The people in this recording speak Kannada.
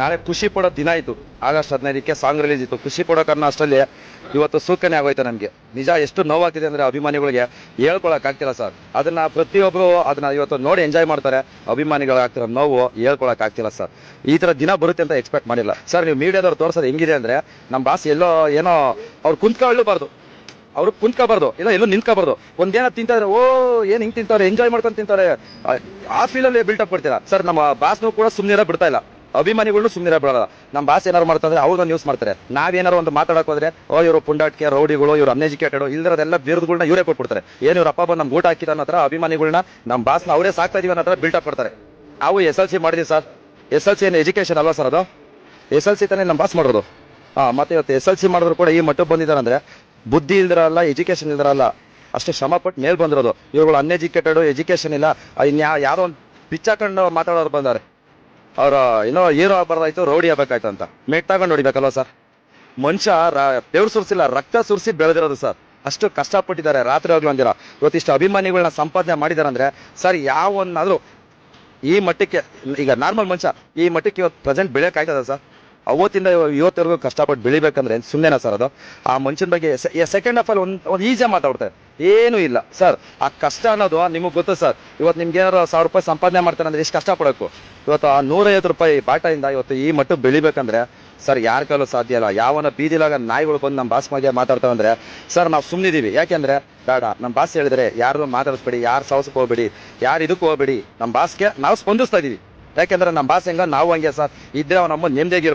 ನಾಳೆ ಖುಷಿ ಪಡೋ ದಿನ ಇತ್ತು ಆಗಸ್ಟ್ ಹದಿನೈದಕ್ಕೆ ಸಾಂಗ್ ರಿಲೀಸ್ ಇತ್ತು. ಖುಷಿ ಪಡೋ ಕಾರಣ ಅಷ್ಟರಲ್ಲಿ ಇವತ್ತು ಸೂಕನೆ ಆಗೋಯ್ತು ನಮಗೆ. ನಿಜ ಎಷ್ಟು ನೋವಾಗ್ತಿದೆ ಅಂದರೆ ಅಭಿಮಾನಿಗಳಿಗೆ ಹೇಳ್ಕೊಳಕ್ ಆಗ್ತಿಲ್ಲ ಸರ್ ಅದನ್ನ ಪ್ರತಿಯೊಬ್ಬರು ಅದನ್ನ ಇವತ್ತು ನೋಡಿ ಎಂಜಾಯ್ ಮಾಡ್ತಾರೆ. ಅಭಿಮಾನಿಗಳಾಗ್ತಿರೋ ನೋವು ಹೇಳ್ಕೊಳಕ್ ಆಗ್ತಿಲ್ಲ ಸರ್ ಈ ತರ ದಿನ ಬರುತ್ತೆ ಅಂತ ಎಕ್ಸ್ಪೆಕ್ಟ್ ಮಾಡಿಲ್ಲ. ಸರ್ ನೀವು ಮೀಡಿಯಾದವ್ರು ತೋರಿಸೋದು ಹೆಂಗಿದೆ ಅಂದ್ರೆ ನಮ್ಮ ಬಾಸ್ ಎಲ್ಲೋ ಏನೋ ಅವ್ರು ಕುಂತ್ಕೊಳ್ಳಬಾರ್ದು ಅವ್ರು ಕುಂತ್ಕೋಬಾರ್ದು ಇಲ್ಲ, ಎಲ್ಲೂ ನಿಂತ್ಕೋಬಾರ್ದು ಒಂದೇನ ತಿಂತಾರೆ ಓ, ಏನು ಹಿಂಗೆ ತಿಂತಾರೆ ಎಂಜಾಯ್ ಮಾಡ್ಕೊಂಡು ತಿಂತಾರೆ. ಆ- ಫೀಲಲ್ಲಿ ಬಿಲ್ಟಪ್ ಕೊಡ್ತೀರಾ ಸರ್ ನಮ್ಮ ಬಾಸ್ನೂ ಕೂಡ ಸುಮ್ಮನೆ ಬಿಡ್ತಾ ಇಲ್ಲ. ಅಭಿಮಾನಿಗಳು ಸುಮ್ಮನೆ ಬರಲ್ಲ ನಮ್ಮ ಬಾಸ್ ಏನಾರು ಮಾಡ್ತಾರೆ ಅವ್ರನ್ನ ನ್ಯೂಸ್ ಮಾಡ್ತಾರೆ. ನಾವೇನಾರು ಒಂದು ಮಾತಾಡಕ್ ಹೋದ್ರೆ, ಓ, ಇವರು ಪುಂಡಾಟಿಕೆ, ರೌಡಿಗಳು, ಇವ್ರು ಅನ್ಎಜುಕೇಟೆಡ್ ಇಲ್ದಿರೋದೆಲ್ಲ ಬಿರುದುಗಳನ್ನ ಇವರೇ ಕೊಟ್ಬಿಡ್ತಾರೆ. ಏನು ಇವ್ರ ಅಪ್ಪ ಬಂದು ನಮ್ಗೆ ಊಟ ಹಾಕಿದ ಅನ್ನೋ ಅಭಿಮಾನಿಗಳನ್ನ ನಮ್ಮ ಬಾಸ್ನ ಅವರೇ ಸಾಕ್ತಾ ಇದೀವಿ ಅನ್ನೋ ಥರ ಅಪ್ ಕೊಡ್ತಾರೆ ನಾವು ಎಸ್ ಎಲ್ ಸಿ ಮಾಡಿದ್ವಿ ಸರ್ ಎಸ್ ಎಲ್ ಸಿ ಏನು ಎಜುಕೇಶನ್ ಅಲ್ವಾ ಸರ್ ಅದು? ಎಸ್ ಎಲ್ ಸಿ ತಾನೇ ನಮ್ಮ ಬಾಸ್ ಮಾಡೋದು ಹಾ, ಮತ್ತೆ ಇವತ್ತು ಎಸ್ ಎಲ್ ಸಿ ಮಾಡಿದ್ರು ಕೂಡ ಈ ಮಟ್ಟಕ್ಕೆ ಬಂದಿದ್ದಾರೆ ಅಂದ್ರೆ ಬುದ್ಧಿ ಇಲ್ದಿರಲ್ಲ ಎಜುಕೇಶನ್ ಇಲ್ದಿರಲ್ಲ ಅಷ್ಟೇ ಶ್ರಮ ಪಟ್ಟು ಮೇಲ್ ಬಂದಿರೋದು. ಇವುಗಳು ಅನ್ಎಜುಕೇಟೆಡ್ ಎಜುಕೇಶನ್ ಇಲ್ಲ ಇನ್ಯಾ ಯಾರೋ ಒಂದು ಪಿಚ್ಚಾಕೊಂಡು ಮಾತಾಡೋರು ಬಂದಾರೆ. ಅವ್ರ ಏನೋ ಏನೋ ಆಗ್ಬಾರ್ದಾಯ್ತು, ರೌಡಿ ಆಗ್ಬೇಕಾಯ್ತು ಅಂತ. ಮೇಟ್ ತಗೊಂಡು ಹೊಡಿಬೇಕಲ್ವ ಸರ್ ಮನುಷ್ಯ ದೇವ್ರು ಸುರಿಸಿಲ್ಲ, ರಕ್ತ ಸುರಿಸಿ ಬೆಳೆದಿರೋದು ಸರ್ ಅಷ್ಟು ಕಷ್ಟಪಟ್ಟಿದ್ದಾರೆ, ರಾತ್ರಿ ಹೋಗ್ಲು ಅಂದಿರ ಇವತ್ತಿಷ್ಟು ಅಭಿಮಾನಿಗಳನ್ನ ಸಂಪಾದನೆ ಮಾಡಿದ್ದಾರೆ ಅಂದ್ರೆ ಸರ್ ಯಾವನ್ನಾದ್ರೂ ಈ ಮಟ್ಟಕ್ಕೆ, ಈಗ ನಾರ್ಮಲ್ ಮನುಷ್ಯ, ಈ ಮಟ್ಟಕ್ಕೆ ಇವತ್ತು ಪ್ರೆಸೆಂಟ್ ಬೆಳೆಯೋಕ್ಕಾಯ್ತದ ಸರ್ ಅವತ್ತಿಂದ ಇವತ್ತಿವರೆಗೂ ಕಷ್ಟಪಟ್ಟು ಬೆಳಿಬೇಕಂದ್ರೆ ಸುಮ್ಮನೆನಾ ಸರ್ ಅದು? ಆ ಮನುಷ್ಯನ ಬಗ್ಗೆ ಸೆಕೆಂಡ್ ಆಫ್ ಅಲ್ಲಿ ಒಂದು ಒಂದು ಈಸಿಯಾಗಿ ಮಾತಾಡ್ತಾರೆ ಏನೂ ಇಲ್ಲ. ಸರ್ ಆ ಕಷ್ಟ ಅನ್ನೋದು ನಿಮಗೆ ಗೊತ್ತು ಸರ್ ಇವತ್ತು ನಿಮ್ಗೆ ಏನಾರು ಸಾವಿರ ರೂಪಾಯಿ ಸಂಪಾದನೆ ಮಾಡ್ತಾರೆ ಅಂದ್ರೆ ಎಷ್ಟು ಕಷ್ಟಪಡಬೇಕು ಇವತ್ತು ಆ ನೂರೈವತ್ತು ರೂಪಾಯಿ ಬಾಟದಿಂದ ಇವತ್ತು ಈ ಮಟ್ಟ ಬೆಳಿಬೇಕಂದ್ರೆ ಸರ್ ಯಾರ ಕೈಲೂ ಸಾಧ್ಯ ಇಲ್ಲ. ಯಾವನ ಬೀದಿಲಾಗ ನಾಯಿಗಳು ಬಂದು ನಮ್ಮ ಬಾಸ್ ಮಧ್ಯ ಮಾತಾಡ್ತಾವೆ ಅಂದ್ರೆ ಸರ್ ನಾವು ಸುಮ್ಮನಿದ್ದೀವಿ ಯಾಕೆಂದ್ರೆ, ಬೇಡ, ನಮ್ಮ ಬಾಸ್ ಹೇಳಿದ್ರೆ ಯಾರು ಮಾತಾಡಿಸ್ಬೇಡಿ, ಯಾರು ಸಾವಸಕ್ಕೆ ಹೋಗ್ಬೇಡಿ, ಯಾರು ಇದಕ್ಕೆ ಹೋಗ್ಬೇಡಿ. ನಮ್ಮ ಬಾಸ್ಗೆ ನಾವು ಸ್ಪಂದಿಸ್ತಾ ಇದ್ದೀವಿ ಯಾಕೆಂದ್ರೆ ನಮ್ಮ ಬಾಸ್ ಹೆಂಗ ನಾವು ಹಂಗೆ ಸರ್ ಇದ್ರೆ ಅವ್ನು ನಮ್ಮ ನೆಮ್ಮದಿಯಾಗಿ